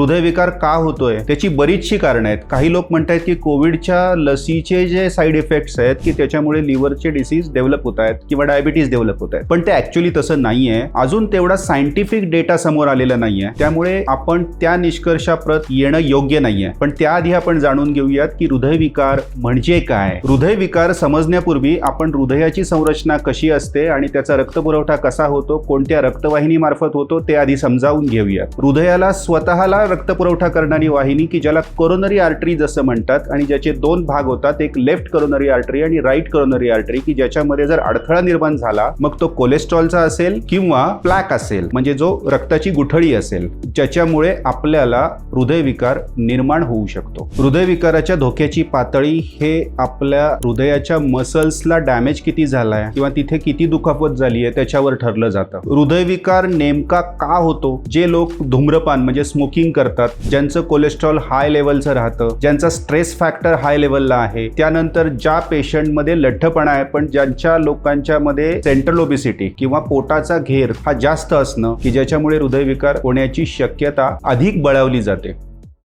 हृदयविकार का होतोय त्याची बरीचशी कारणं आहेत. काही लोक म्हणतायत की कोविडच्या लसीचे जे साईड इफेक्ट्स आहेत की त्याच्यामुळे लिव्हरचे डिसीज डेव्हलप होत आहेत किंवा डायबिटीज डेव्हलप होत आहेत. पण ते ऍक्च्युली तसं नाहीये. अजून तेवढा सायंटिफिक डेटा समोर आलेला नाहीये. त्यामुळे आपण त्या निष्कर्षाप्रत येणं योग्य नाहीये. पण त्याआधी आपण जाणून घेऊयात की हृदयविकार म्हणजे काय? हृदयविकार समजण्यापूर्वी आपण हृदयाची संरचना कशी असते आणि त्याचा रक्तपुरवठा कसा होतो कोणत्या रक्तवाहिनी मार्फत होतो ते आधी समजावून घेऊयात. हृदयाला स्वतःला रक्तपुरवठा करणारी वाहिनी की ज्याला कोरोनरी आर्टरी जसं म्हणतात आणि ज्याचे दोन भाग होतात एक लेफ्ट कोरोनरी आर्टरी आणि राईट कोरोनरी आर्टरी की ज्याच्यामध्ये जर अडथळा निर्माण झाला मग तो कोलेस्ट्रॉलचा असेल किंवा प्लॅक असेल म्हणजे जो रक्ताची गुठळी असेल ज्याच्यामुळे आपल्याला हृदयविकार निर्माण होऊ शकतो. हृदयविकाराच्या धोक्याची पातळी हे आपल्या हृदयाच्या मसल्सला डॅमेज किती झालाय किंवा तिथे किती दुखापत झाली आहे त्याच्यावर ठरलं जातं. हृदयविकार नेमका का होतो? जे लोक धूम्रपान म्हणजे स्मोकिंग करतात ज्यांचं कोलेस्ट्रॉल हाय लेवलचं राहतं ज्यांचा स्ट्रेस फॅक्टर हाय लेवलला आहे त्यानंतर ज्या पेशंटमध्ये लठ्ठपणा आहे पण ज्यांच्या लोकांच्या मध्ये सेंट्रल ओबिसिटी किंवा पोटाचा घेर हा जास्त असणं की ज्याच्यामुळे हृदयविकार होण्याची शक्यता अधिक बळावली जाते.